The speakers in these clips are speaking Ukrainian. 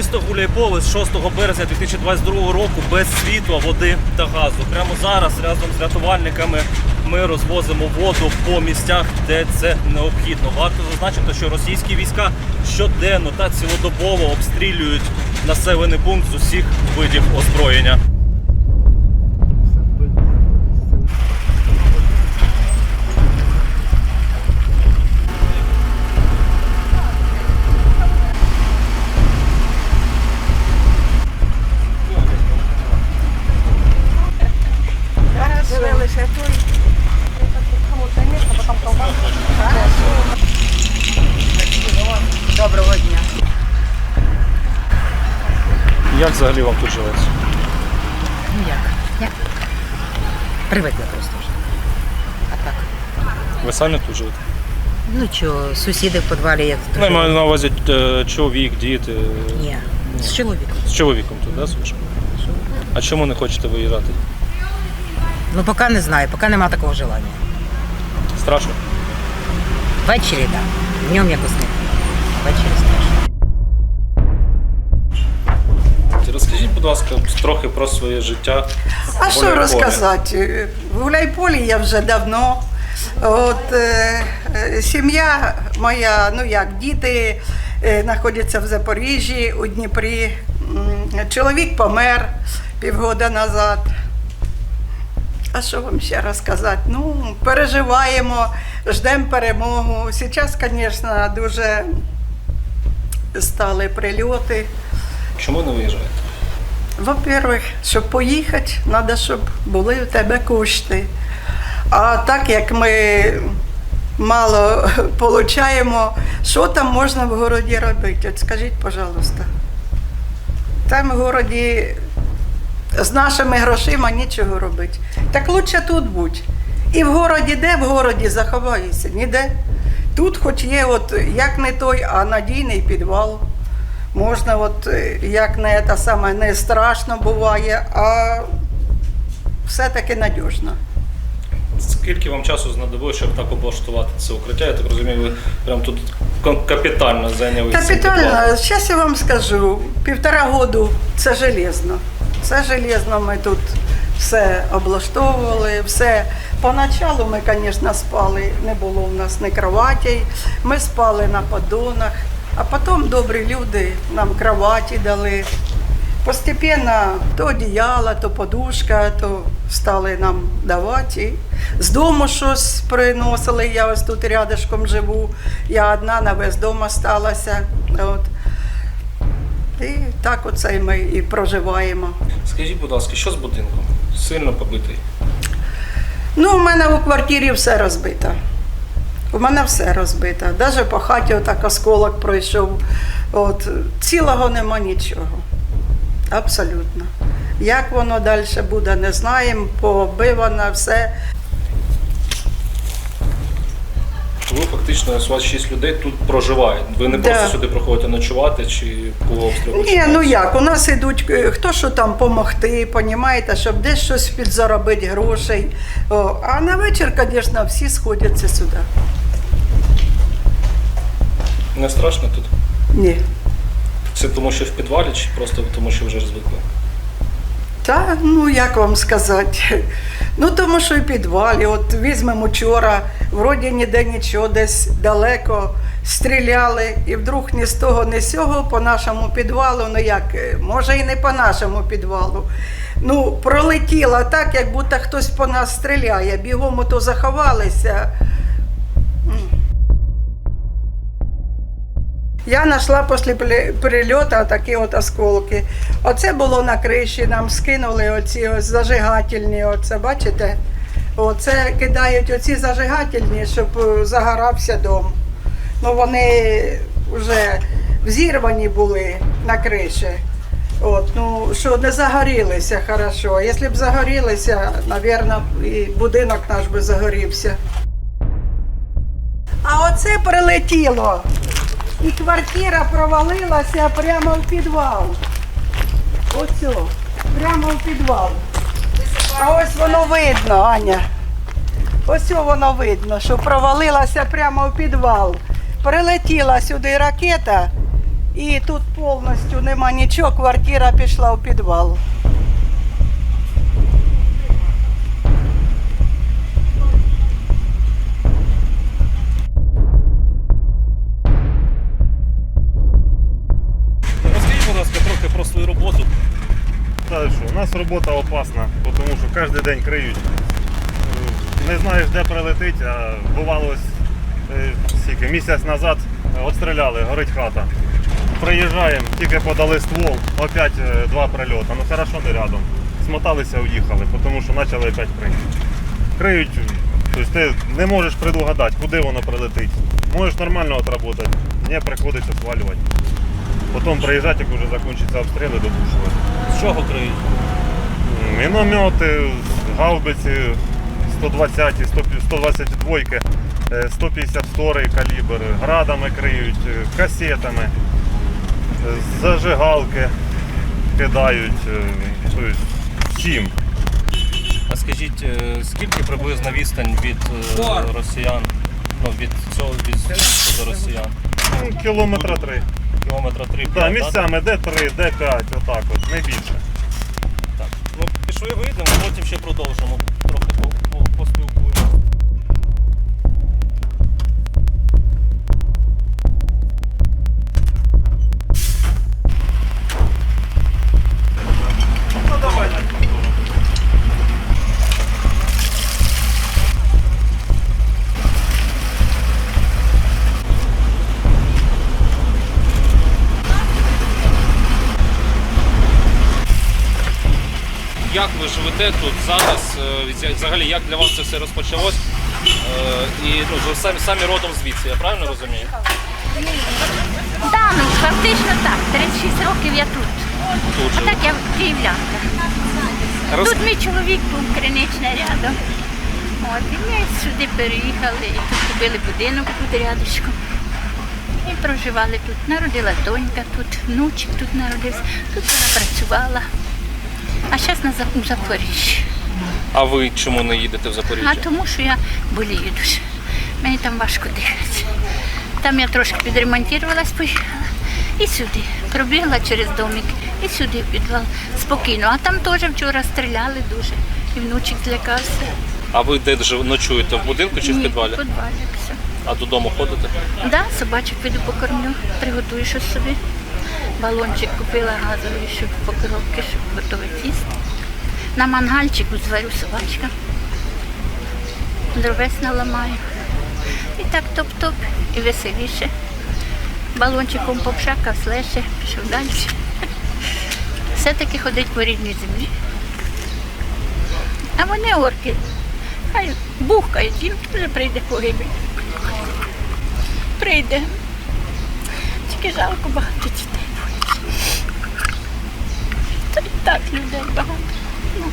Місто Гуляйполе з 6 березня 2022 року без світла, води та газу. Прямо зараз разом з рятувальниками ми розвозимо воду по місцях, де це необхідно. Варто зазначити, що російські війська щоденно та цілодобово обстрілюють населений пункт з усіх видів озброєння. Як взагалі вам тут живеться? Ну як? Як? Привикли просто вже. А так. Ви самі тут живете? Ну що, сусіди в підвалі як Ну, я маю на увазі е, чоловік, діти. Ні. З чоловіком. З чоловіком тут, да, слушай? А чому не хочете виїжджати? Ну поки не знаю, поки нема такого желання. Страшно? Ввечері, так. Да. Днем якось не. Ввечері страшно. Будь ласка, трохи про своє життя. А що розказати? В Гуляйполі я вже давно. От е, е, сім'я моя, ну як, діти е, знаходяться в Запоріжжі, у Дніпрі. Чоловік помер півгода назад. А що вам ще розказати? Ну, переживаємо, ждемо перемогу. Зараз, звісно, дуже стали прильоти. Чому не виїжджаєте? Во-первых, щоб поїхати, треба, щоб були у тебе кошти. А так як ми мало отримуємо, що там можна в городі робити? От скажіть, пожалуйста. Там в городі з нашими грошима нічого робити. Так лучше тут будь. І в городі де в городі заховаюся? Ніде. Тут хоч є, от, як не той, а надійний підвал. Можна, от, е, як не те саме, не страшно буває, а все-таки надіжно. Скільки вам часу знадобилося, щоб так облаштувати це укриття? Я так розумію, ви прям тут капітально зайнялися. Капітально, зараз я вам скажу, півтора году це железно. Це железно ми тут все облаштовували, все. Поначалу ми, звісно, спали, не було в нас ні кроватей, ми спали на поддонах, а потім добрі люди нам кроваті дали. Постепенно то одіяло, то подушка, то стали нам давати. І З дому щось приносили. Я ось тут рядышком живу. Я одна на весь дом осталася. От. І так оце ми і проживаємо. Скажіть, будь ласка, що з будинком? Сильно побитий. Ну, у мене у квартирі все розбито. У мене все розбито. Навіть по хаті отак осколок пройшов. От, цілого нема нічого. Абсолютно. Як воно далі буде, не знаємо. Побивано все. Ви фактично у вас шість людей тут проживають. Ви не Да. просто сюди приходите ночувати чи по обстрілу? Ні, ну як, у нас йдуть, е, хто що там допомогти, понімаєте, щоб десь щось підзаробити грошей. А на вечір, звісно, всі сходяться сюди. Не страшно тут? Ні. Це тому, що в підвалі, чи просто тому, що вже звикли? Та, ну як вам сказати. Ну тому що і підвалі. От візьмемо вчора, вроді ніде нічого, десь далеко стріляли, і вдруг ні з того, ні з цього по нашому підвалу, ну як, е, може і не по нашому підвалу. Ну, пролетіла так, як будто хтось по нас стріляє. Бігом ото заховалися. Я знайшла після прильоту такі от осколки. Оце було на криші, нам скинули оці ось зажигательні. Оце, бачите? Оце кидають оці зажигательні, щоб е, загорався дом. Ну вони вже взірвані були на криші. От, ну, що не загорілися хорошо. Якщо б загорілися, мабуть, і будинок наш би загорівся. А оце прилетіло. І квартира провалилася прямо в підвал. Оце, прямо в підвал. А ось воно видно, Аня. Ось воно видно, що провалилася прямо в підвал. Прилетіла сюди ракета І тут повністю нема нічого, квартира пішла в підвал. Нас робота опасна, тому що кожен день криють. Не знаєш, де прилетить, а бувалось е, скільки, місяць назад обстріляли, горить хата. Приїжджаємо, тільки подали ствол, опять е, два прильоти. Ну хорошо не рядом. Смоталися, уїхали, тому що почали опять крити. Криють, тобто ти не можеш предугадати, куди воно прилетить. Можеш нормально отработати, не приходиться свалювати. Потім приїжджати, як вже закінчиться обстріли, добушувати. З чого криють? Міномети, гаубиці 120, 122, е, 152 калібр, градами криють, е, касетами, зажигалки кидають. тобто Чим? А скажіть, е, скільки приблизна відстань від росіян? Ну, від цього від до росіян? Ну, Кілометра три. Кілометра три. Так, місцями де 3, де 5, отак от, не більше. Так. Ну, пішли ми потім ще продовжимо. Трохи по- Як ви живете тут зараз? Е, Взагалі, як для вас це все розпочалось? Е, І ну, самі, самі родом звідси, я правильно розумію? Так, ну фактично так. 36 років я тут. Тут А так я київлянка. Роз- Тут мій чоловік був криничний рядом. От, і ми сюди переїхали, і тут купили будинок тут рядочком. І проживали тут. Народила донька тут, внучик тут народився. Тут вона працювала. А зараз на Зап- Запоріжжі. А ви чому не їдете в Запоріжжя? А тому, що я болію дуже. Мені там важко дихати. Там я трошки підремонтувалась, поїхала. І сюди. Пробігла через домик, і сюди в підвал. Спокійно. А там теж вчора стріляли дуже. І внучик злякався. А ви де жив- ночуєте? В будинку чи в Ні, підвалі? В підвалі все. А додому ходите? Да, собачок піду покормлю, приготую щось собі. Балончик купила газовий, щоб покровки, щоб готувати їсти. На мангальчику зварю собачкам. Дровець наламаю. І так топ-топ, і веселіше. Балончиком попшакав, слеше, пішов далі. Все-таки ходить по рідній землі. А вони орки. Хай бухкають, їм вже прийде погибель. Прийде. Тільки жалко багато дітей. Та й так людей багато. Ну,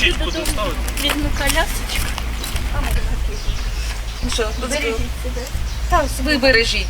піду куди ставити? Візьму колясочку. Ну що, тут Бережіть себе. Так, ви бережіть.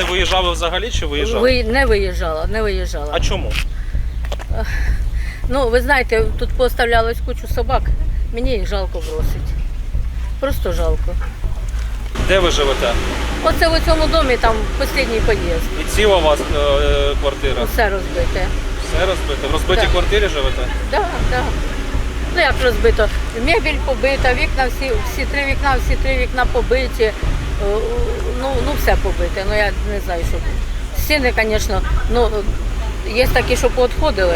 Не виїжджали взагалі чи виїжджали? Ви не виїжджала, не виїжджала. А чому? Ну, ви знаєте, тут поставлялось кучу собак. Мені їх жалко бросить. Просто жалко. Де ви живете? Оце в цьому домі там останній під'їзд. І ціла у вас е, квартира? Все розбите. Все розбите? В розбитій Так. квартирі живете? Да, да. Ну як розбито? Мебель побита, вікна всі, всі три вікна, всі три вікна побиті. Е, Ну, ну все побите. Ну я не знаю, що. Стіни, звісно, ну є такі, що поотходили,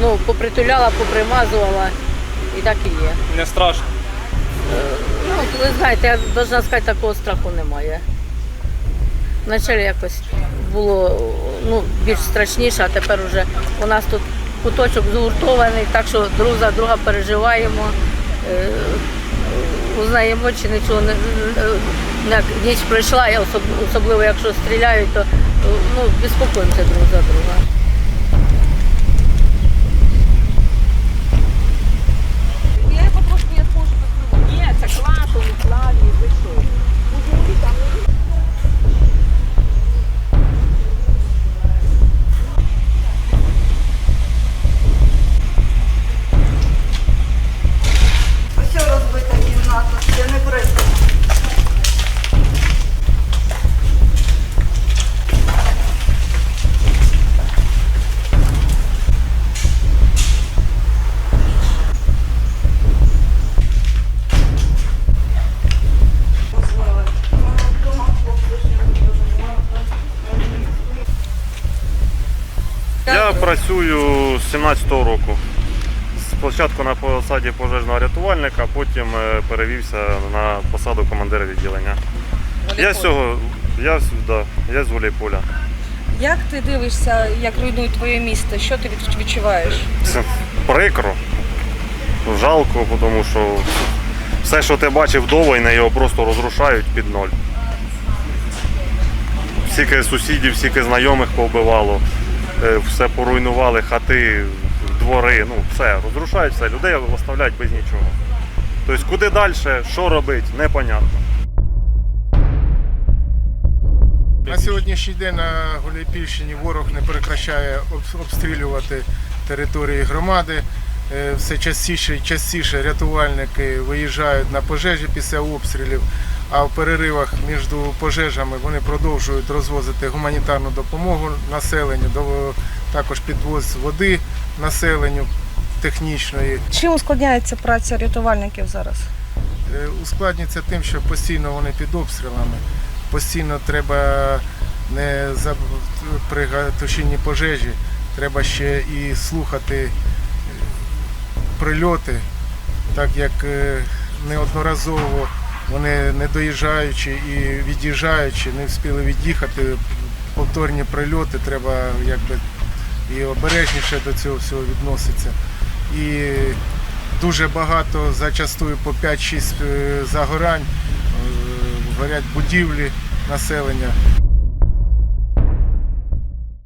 ну попритуляла, попримазувала. І так і є. Не страшно. Ну, ви знаєте, я должна сказати, такого страху немає. Вначалі якось було ну, більш страшніше, а тепер вже у нас тут куточок згуртований, так що друг за друга переживаємо. Е, узнаємо очі, нічого не- як ніч пройшла, я особ- особливо якщо стріляють, то ну, безпокоїмося друг за друга. Я потрошку я зможу закривати. Ні, це класу, Славі, працюю з 17-го року. Спочатку на посаді пожежного рятувальника, потім е, перевівся на посаду командира відділення. Я з цього, я, да, я з Гуляйполя. Як ти дивишся, як руйнують твоє місто? Що ти відчуваєш? Це прикро, жалко, тому що все, що ти бачив до війни, його просто розрушають під ноль. Стільки сусідів, стільки знайомих повбивало, все поруйнували, хати, двори, ну все, розрушають все, людей оставляють без нічого. Тобто куди далі, що робити, непонятно. На сьогоднішній день на Гуляйпільщині ворог не прекращає обстрілювати території громади. Е, Все частіше і частіше рятувальники виїжджають на пожежі після обстрілів, а в переривах між пожежами вони продовжують розвозити гуманітарну допомогу населенню, також підвоз води населенню технічної. Чим ускладняється праця рятувальників зараз? Е, ускладнюється тим, що постійно вони під обстрілами. Постійно треба не за при тушінні пожежі, треба ще і слухати е, прильоти, так як е, неодноразово вони не доїжджаючи і від'їжджаючи, не встигли від'їхати. Повторні прильоти, треба якби і обережніше до цього всього відноситися. І дуже багато, зачастую по 5-6 е, загорань, е, горять будівлі населення.